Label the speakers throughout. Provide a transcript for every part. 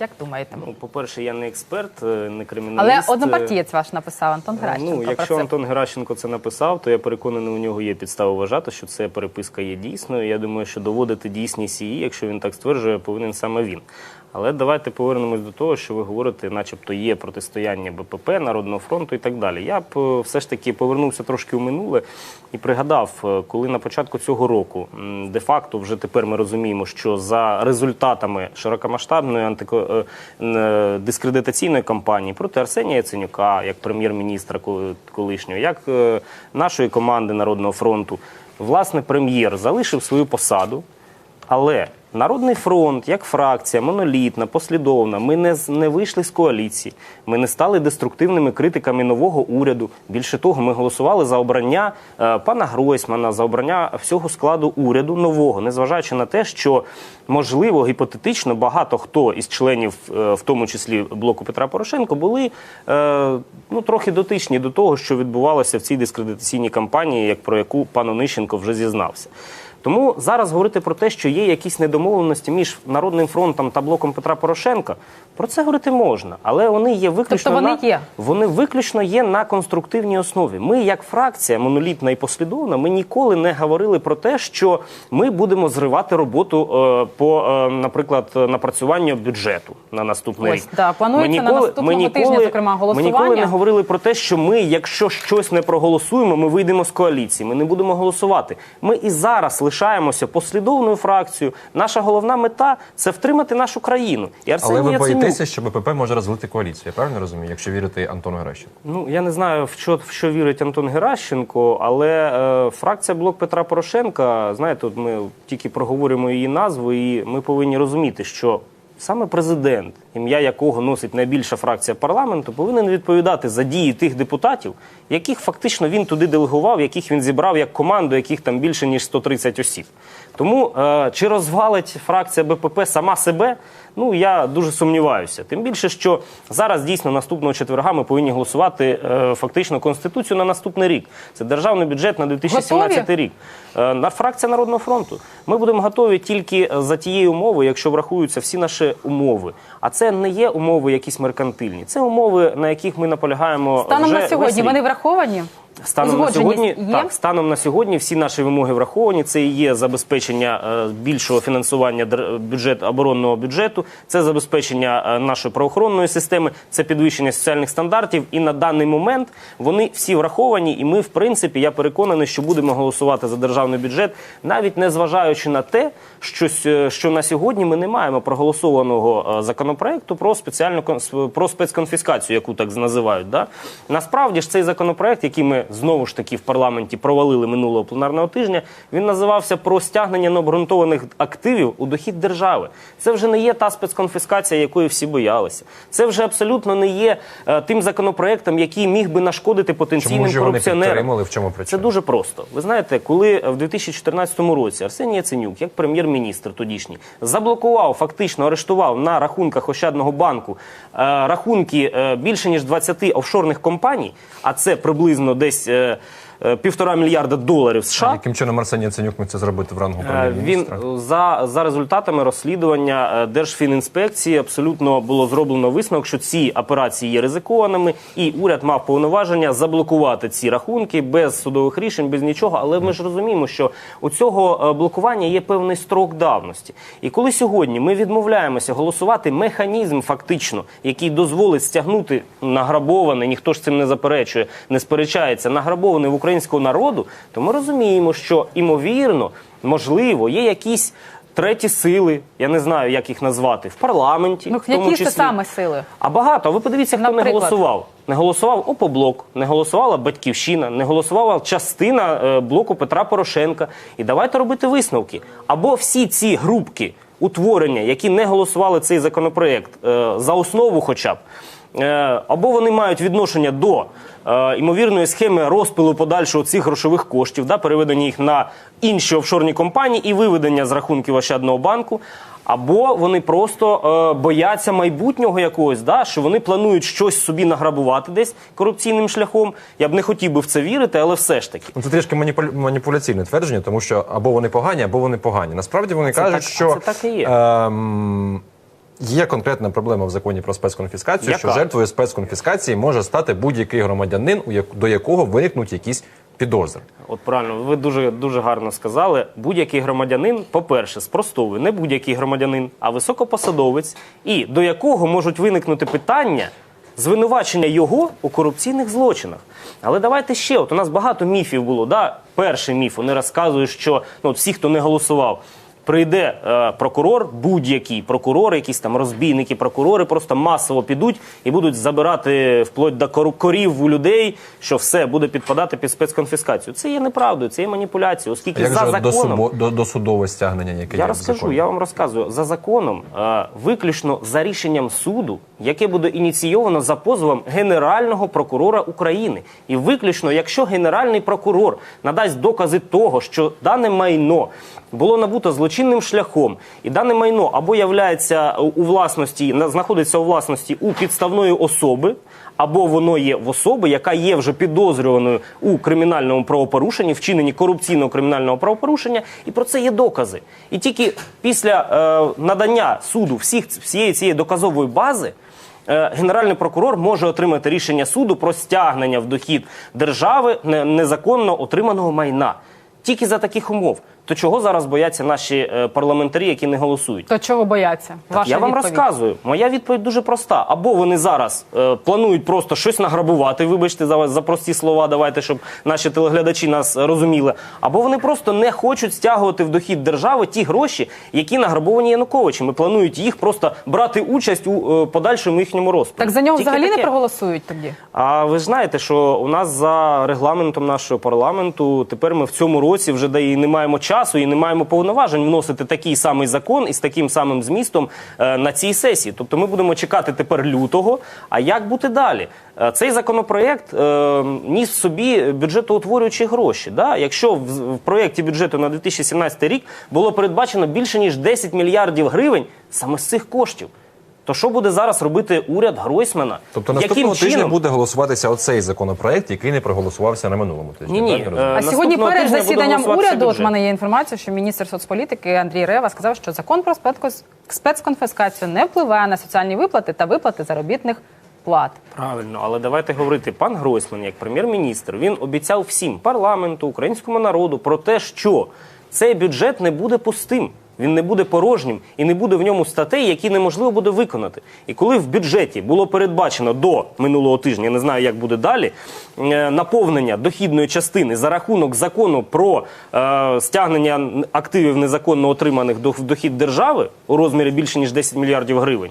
Speaker 1: Як думаєте?
Speaker 2: Ну, по-перше, я не експерт, е, не криміналіст.
Speaker 1: Але однопартієць ваш написав Антон Геращенко.
Speaker 2: Ну, якщо
Speaker 1: це.
Speaker 2: Антон Геращенко це написав, то я переконаний, у нього є підстави вважати, що це переписка є дійсною. Я думаю, що доводити дійсність її, якщо він так стверджує, повинен саме він. Але давайте повернемось до того, що ви говорите, начебто є протистояння БПП, Народного фронту і так далі. Я б е, все ж таки повернувся трошки у минуле і пригадав, е, коли на початку цього року де-факто вже тепер ми розуміємо, що за результатами широкомасштабної антико... е, дискредитаційної кампанії проти Арсенія Яценюка, як прем'єр-міністра колишнього, як нашої команди Народного фронту, власне, прем'єр залишив свою посаду. Але Народний фронт, як фракція, монолітна, послідовна, ми не, не вийшли з коаліції, ми не стали деструктивними критиками нового уряду. Більше того, ми голосували за обрання е, пана Гройсмана, за обрання всього складу уряду нового, незважаючи на те, що можливо гіпотетично багато хто із членів, е, в тому числі блоку Петра Порошенко, були е, ну трохи дотичні до того, що відбувалося в цій дискредитаційній кампанії, як про яку пан Онищенко вже зізнався. Тому зараз говорити про те, що є якісь недомовленості між Народним фронтом та блоком Петра Порошенка, про це говорити можна, але вони є виключно
Speaker 1: Тобто вони
Speaker 2: на,
Speaker 1: є?
Speaker 2: вони виключно є на конструктивній основі. Ми, як фракція монолітна і послідовна, ми ніколи не говорили про те, що ми будемо зривати роботу е, по, е, наприклад, напрацюванню бюджету на наступний
Speaker 1: Ось,
Speaker 2: рік.
Speaker 1: да, планується на наступному тижні, зокрема,
Speaker 2: Ми ніколи не говорили про те, що ми, якщо щось не проголосуємо, ми вийдемо з коаліції. Ми не будемо голосувати. Ми і зараз лишаємося послідовною фракцією. Наша головна мета це втримати нашу країну. І Арсеній
Speaker 3: Але ви
Speaker 2: Яценюк,
Speaker 3: боїтеся, що БПП може розвалити коаліцію. Я правильно розумію, якщо вірити Антону Геращенко?
Speaker 2: Ну я не знаю, в що в що вірить Антон Геращенко, але е, фракція блок Петра Порошенка, знаєте, от ми тільки проговорюємо її назву, і ми повинні розуміти, що саме президент, ім'я якого носить найбільша фракція парламенту, повинен відповідати за дії тих депутатів, яких фактично він туди делегував, яких він зібрав як команду, яких там більше ніж 130 осіб. Тому е, чи розвалить фракція БПП сама себе? Ну я дуже сумніваюся. Тим більше, що зараз дійсно наступного четверга ми повинні голосувати е, фактично конституцію на наступний рік. Це державний бюджет на 2017
Speaker 1: Готові?
Speaker 2: рік. Е, на фракція Народного фронту. Ми будемо готові тільки е, за тією умовою, якщо врахуються всі наші умови. А це не є умови якісь меркантильні. Це умови, на яких ми наполягаємо
Speaker 1: Станом
Speaker 2: вже
Speaker 1: на
Speaker 2: весь
Speaker 1: сьогодні
Speaker 2: рік.
Speaker 1: вони враховані?
Speaker 2: Станом на сьогодні
Speaker 1: є?
Speaker 2: так, станом на сьогодні всі наші вимоги враховані. Це і є забезпечення е, більшого фінансування дер- бюджет оборонного бюджету, це забезпечення е, нашої правоохоронної системи, це підвищення соціальних стандартів. І на даний момент вони всі враховані. І ми, в принципі, я переконаний, що будемо голосувати за державний бюджет, навіть не зважаючи на те, що, що на сьогодні ми не маємо проголосованого е, законопроекту про спеціальну про спецконфіскацію, яку так називають. Да? Насправді ж цей законопроект, який ми знову ж таки в парламенті провалили минулого пленарного тижня, він називався про стягнення необґрунтованих активів у дохід держави. Це вже не є та спецконфіскація, якої всі боялися. Це вже абсолютно не є е, тим законопроектом, який міг би нашкодити потенційним
Speaker 3: не
Speaker 2: корупціонерам.
Speaker 3: В чому
Speaker 2: Це дуже просто. Ви знаєте, коли в 2014 році Арсеній Яценюк, як прем'єр-міністр тодішній, заблокував, фактично арештував на рахунках Ощадного банку е, рахунки е, більше ніж 20 офшорних компаній, а це приблизно десь е, е, півтора мільярда доларів США.
Speaker 3: Яким чином Арсеній Яценюк міг це зробити в рангу
Speaker 2: Е, Він е, за, за результатами розслідування е, Держфінінспекції абсолютно було зроблено висновок, що ці операції є ризикованими, і уряд мав повноваження заблокувати ці рахунки без судових рішень, без нічого. Але ми ж розуміємо, що у цього е, блокування є певний строк давності. І коли сьогодні ми відмовляємося голосувати механізм, фактично, який дозволить стягнути награбоване, ніхто ж цим не заперечує, не сперечається, награбоване в українського народу, то ми розуміємо, що імовірно, можливо, є якісь. Треті сили, я не знаю, як їх назвати, в парламенті.
Speaker 1: Ну,
Speaker 2: в тому
Speaker 1: які це саме сили?
Speaker 2: А багато. А ви подивіться, хто не голосував. Не голосував Опоблок, не голосувала Батьківщина, не голосувала частина е, блоку Петра Порошенка. І давайте робити висновки. Або всі ці групки утворення, які не голосували цей законопроект е, за основу, хоча б. Е, Або вони мають відношення до е, ймовірної схеми розпилу подальшого цих грошових коштів, да, переведення їх на інші офшорні компанії і виведення з рахунків Ощадного банку. Або вони просто е, бояться майбутнього якогось, да, що вони планують щось собі награбувати десь корупційним шляхом. Я б не хотів би в це вірити, але все ж таки.
Speaker 3: Ну, це трішки маніпуль... маніпуляційне твердження, тому що або вони погані, або вони погані. Насправді вони
Speaker 2: це
Speaker 3: кажуть,
Speaker 2: так-
Speaker 3: що
Speaker 2: це так і є.
Speaker 3: ем, Є конкретна проблема в законі про спецконфіскацію,
Speaker 2: Яка?
Speaker 3: що жертвою спецконфіскації може стати будь-який громадянин, до якого виникнуть якісь підозри.
Speaker 2: От правильно, ви дуже дуже гарно сказали. Будь-який громадянин, по-перше, спростовує не будь-який громадянин, а високопосадовець, і до якого можуть виникнути питання звинувачення його у корупційних злочинах. Але давайте ще. От у нас багато міфів було. Да? Перший міф вони розказують, що ну, всі, хто не голосував. Прийде е, прокурор, будь-який прокурор, якісь там розбійники, прокурори просто масово підуть і будуть забирати вплоть до кор- корів у людей, що все буде підпадати під спецконфіскацію. Це є неправдою, це є маніпуляцією, оскільки
Speaker 3: Як
Speaker 2: за
Speaker 3: же
Speaker 2: законом
Speaker 3: досудо, до, досудове стягнення, яке
Speaker 2: я
Speaker 3: є
Speaker 2: розкажу,
Speaker 3: законі?
Speaker 2: я вам розказую за законом, е, виключно за рішенням суду, яке буде ініційовано за позовом Генерального прокурора України, і виключно, якщо Генеральний прокурор надасть докази того, що дане майно було набуто злочинним шляхом, і дане майно або являється у власності, знаходиться у власності у підставної особи. Або воно є в особи, яка є вже підозрюваною у кримінальному правопорушенні, вчиненні корупційного кримінального правопорушення, і про це є докази. І тільки після е, надання суду всіх всієї цієї доказової бази. е, Генеральний прокурор може отримати рішення суду про стягнення в дохід держави незаконно отриманого майна. Тільки за таких умов. То чого зараз бояться наші е, парламентарі, які не голосують?
Speaker 1: То чого бояться? Ваша
Speaker 2: Я вам
Speaker 1: відповідь.
Speaker 2: розказую. Моя відповідь дуже проста. Або вони зараз е, планують просто щось награбувати, вибачте за, за прості слова, давайте, щоб наші телеглядачі нас розуміли. Або вони просто не хочуть стягувати в дохід держави ті гроші, які награбовані Януковичем. І планують їх просто брати участь у е, подальшому їхньому розпаді.
Speaker 1: Так за нього
Speaker 2: Тільки
Speaker 1: взагалі не проголосують тоді.
Speaker 2: А ви ж знаєте, що у нас за регламентом нашого парламенту тепер ми в цьому році вже де і не маємо часу і не маємо повноважень вносити такий самий закон із таким самим змістом е, на цій сесії. Тобто ми будемо чекати тепер лютого. А як бути далі? Е, Цей законопроект е, ніс собі бюджетоутворюючі гроші. Да? Якщо в, в проєкті бюджету на 2017 рік було передбачено більше ніж 10 мільярдів гривень саме з цих коштів. То що буде зараз робити уряд Гройсмана?
Speaker 3: Тобто
Speaker 2: Яким
Speaker 3: наступного тижня
Speaker 2: чином?
Speaker 3: буде голосуватися оцей законопроект, який не проголосувався на минулому тижні. Розумію?
Speaker 2: е,
Speaker 1: А сьогодні перед засіданням уряду, от в мене є інформація, що міністр соцполітики Андрій Рева сказав, що закон про спецконфіскацію не впливає на соціальні виплати та виплати заробітних плат.
Speaker 2: Правильно, але давайте говорити. Пан Гройсман, як прем'єр-міністр, він обіцяв всім парламенту, українському народу про те, що цей бюджет не буде пустим. Він не буде порожнім і не буде в ньому статей, які неможливо буде виконати. І коли в бюджеті було передбачено до минулого тижня, я не знаю, як буде далі, е, наповнення дохідної частини за рахунок закону про е, стягнення активів незаконно отриманих в дохід держави у розмірі більше ніж 10 мільярдів гривень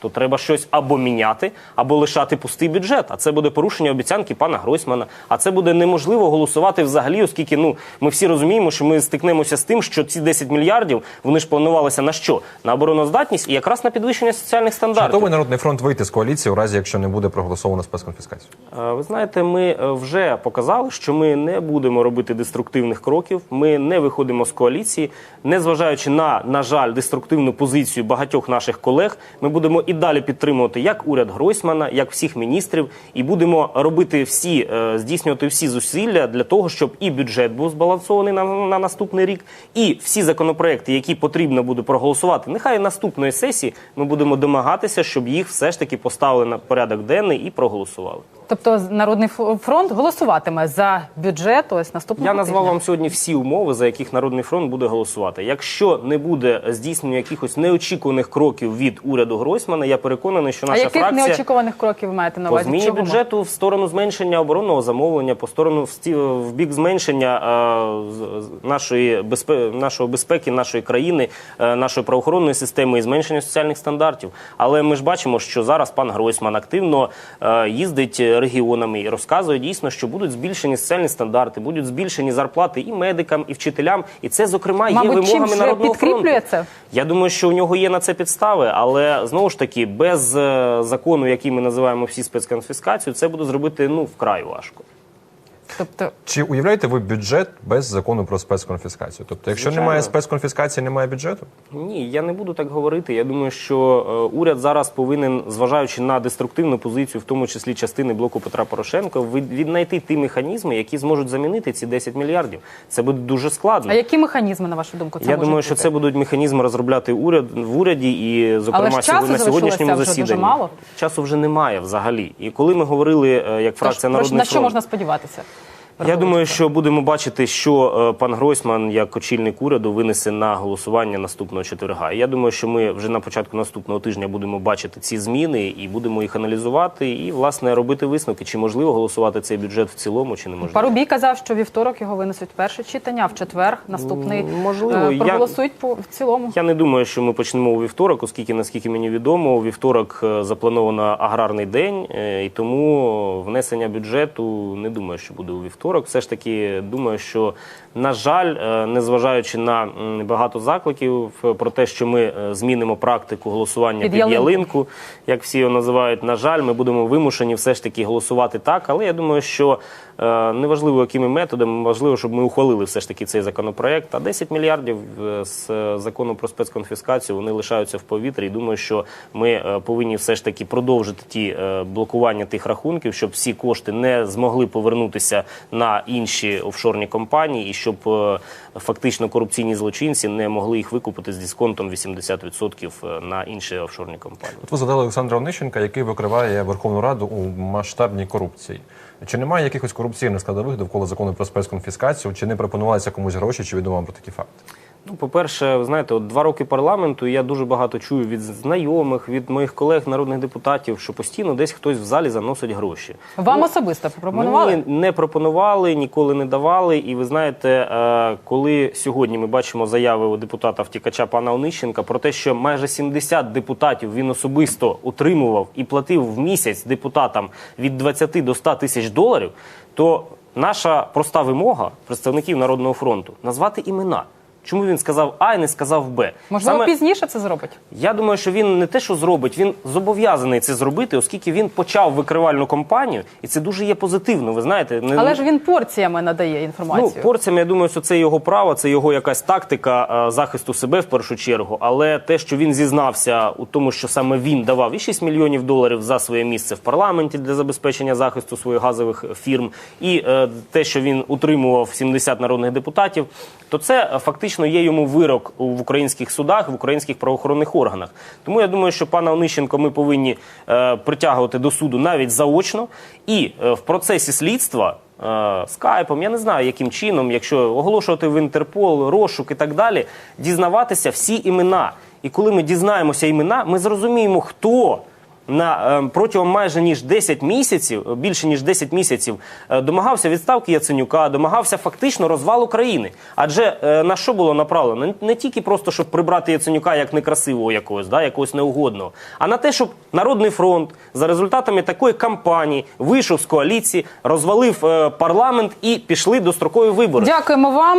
Speaker 2: то треба щось або міняти, або лишати пустий бюджет. А це буде порушення обіцянки пана Гройсмана. А це буде неможливо голосувати взагалі, оскільки ну ми всі розуміємо, що ми стикнемося з тим, що ці 10 мільярдів вони ж планувалися на що? На обороноздатність і якраз на підвищення соціальних стандартів.
Speaker 3: Готовий народний фронт вийти з коаліції у разі, якщо не буде проголосовано спецконфіскацію.
Speaker 2: Е, Ви знаєте, ми е, вже показали, що ми не будемо робити деструктивних кроків. Ми не виходимо з коаліції, незважаючи на, на жаль, деструктивну позицію багатьох наших колег. Ми будемо і далі підтримувати як уряд Гройсмана, як всіх міністрів, і будемо робити всі, е, здійснювати всі зусилля для того, щоб і бюджет був збалансований на, на наступний рік, і всі законопроекти, які потрібно буде проголосувати, нехай наступної сесії ми будемо домагатися, щоб їх все ж таки поставили на порядок денний і проголосували.
Speaker 1: Тобто Народний фронт голосуватиме за бюджет ось наступного
Speaker 2: Я назвав
Speaker 1: тижня.
Speaker 2: вам сьогодні всі умови, за яких Народний фронт буде голосувати. Якщо не буде здійснення якихось неочікуваних кроків від уряду Гройсмана, я переконаний, що
Speaker 1: А
Speaker 2: наша
Speaker 1: яких
Speaker 2: фракція
Speaker 1: неочікуваних кроків ви маєте на
Speaker 2: по
Speaker 1: увазі?
Speaker 2: зміні
Speaker 1: Чого?
Speaker 2: бюджету в сторону зменшення оборонного замовлення, по сторону в сті- в бік зменшення е, з- з- нашої безпе, нашої безпеки, нашої країни, е, нашої правоохоронної системи і зменшення соціальних стандартів. Але ми ж бачимо, що зараз пан Гройсман активно е, їздить регіонами і розказує дійсно, що будуть збільшені соціальні стандарти, будуть збільшені зарплати і медикам, і вчителям. І це зокрема є
Speaker 1: Мабуть,
Speaker 2: вимогами
Speaker 1: чим
Speaker 2: народного фронту.
Speaker 1: це?
Speaker 2: Я думаю, що у нього є на це підстави, але знову ж таки, без е, закону, який ми називаємо всі спецконфіскацію, це буде зробити ну вкрай важко.
Speaker 1: Тобто,
Speaker 3: Чи уявляєте ви бюджет без закону про спецконфіскацію? Тобто, якщо
Speaker 2: Звичайно.
Speaker 3: немає спецконфіскації, немає бюджету?
Speaker 2: Ні, я не буду так говорити. Я думаю, що е, уряд зараз повинен, зважаючи на деструктивну позицію, в тому числі частини блоку Петра Порошенка, від- віднайти ті механізми, які зможуть замінити ці 10 мільярдів. Це буде дуже складно.
Speaker 1: а які механізми, на вашу думку, це
Speaker 2: Я думаю, що це будуть механізми розробляти уряд в уряді, і зокрема
Speaker 1: Але ж часу
Speaker 2: на сьогоднішньому
Speaker 1: вже
Speaker 2: засіданні
Speaker 1: дуже мало.
Speaker 2: часу вже немає взагалі. І коли ми говорили е, як фракція
Speaker 1: про-
Speaker 2: Народний
Speaker 1: на що
Speaker 2: фронт,
Speaker 1: можна сподіватися?
Speaker 2: Я думаю, що будемо бачити, що е, пан Гройсман, як очільник уряду, винесе на голосування наступного четверга. І я думаю, що ми вже на початку наступного тижня будемо бачити ці зміни і будемо їх аналізувати і власне робити висновки, чи можливо голосувати цей бюджет в цілому, чи неможливо.
Speaker 1: Парубій казав, що вівторок його винесуть перше читання, а в четвер наступний
Speaker 2: можливо.
Speaker 1: е,
Speaker 2: Я-
Speaker 1: проголосують по в цілому.
Speaker 2: Я не думаю, що ми почнемо у вівторок, оскільки, наскільки мені відомо, у вівторок е, заплановано аграрний день, і тому внесення бюджету не думаю, що буде у вівторок. Все ж таки думаю, що на жаль, е, незважаючи на багато закликів е, про те, що ми е, змінимо практику голосування
Speaker 1: Під
Speaker 2: під,
Speaker 1: ялинку.
Speaker 2: ялинку, як всі його називають, на жаль, ми будемо вимушені все ж таки голосувати так. Але я думаю, що неважливо, якими методами, важливо, щоб ми ухвалили все ж таки цей законопроект. А 10 мільярдів е, з е, закону про спецконфіскацію вони лишаються в повітрі. І думаю, що ми е, повинні все ж таки продовжити ті е, блокування тих рахунків, щоб всі кошти не змогли повернутися на інші офшорні компанії, і щоб е, фактично корупційні злочинці не могли їх викупити з дисконтом 80% на інші офшорні компанії.
Speaker 3: От ви згадали Олександра Онищенка, який викриває Верховну Раду у масштабній корупції. Чи немає якихось корупційних складових довкола закону про спецконфіскацію? Чи не пропонувалися комусь гроші, чи відомо про такі факти?
Speaker 2: Ну, по-перше, ви знаєте, от два роки парламенту, і я дуже багато чую від знайомих, від моїх колег, народних депутатів, що постійно десь хтось в залі заносить гроші.
Speaker 1: Вам особисто пропонували?
Speaker 2: Мені не пропонували, ніколи не давали. І ви знаєте, е, коли сьогодні ми бачимо заяви у депутата втікача пана Онищенка про те, що майже 70 депутатів він особисто утримував і платив в місяць депутатам від 20 до 100 тисяч доларів, то наша проста вимога представників Народного фронту назвати імена. Чому він сказав А і не сказав Б?
Speaker 1: Можливо,
Speaker 2: Саме-
Speaker 1: пізніше це зробить.
Speaker 2: я думаю, що він не те, що зробить, він зобов'язаний це зробити, оскільки він почав викривальну кампанію, і це дуже є позитивно. Ви знаєте, не
Speaker 1: Але ж він порціями надає інформацію.
Speaker 2: ну порціями. Я думаю, що це його право, це його якась тактика е, захисту себе в першу чергу. Але те, що він зізнався у тому, що саме він давав і 6 мільйонів доларів за своє місце в парламенті для забезпечення захисту своїх газових фірм, і е, те, що він утримував 70 народних депутатів, то це е, фактично є йому вирок в українських судах, в українських правоохоронних органах. Тому я думаю, що пана Онищенко ми повинні е, притягувати до суду навіть заочно, і е, в процесі слідства. е, Скайпом, я не знаю, яким чином, якщо оголошувати в Інтерпол, розшук і так далі, дізнаватися всі імена. І коли ми дізнаємося імена, ми зрозуміємо, хто на е, протягом майже ніж 10 місяців, більше ніж 10 місяців, е, домагався відставки Яценюка, домагався фактично розвалу країни. Адже е, на що було направлено? Не, не тільки просто щоб прибрати Яценюка як некрасивого якогось, да, якогось неугодного, а на те, щоб Народний фронт за результатами такої кампанії вийшов з коаліції, розвалив е, парламент і пішли до строкові вибори.
Speaker 1: Дякуємо вам.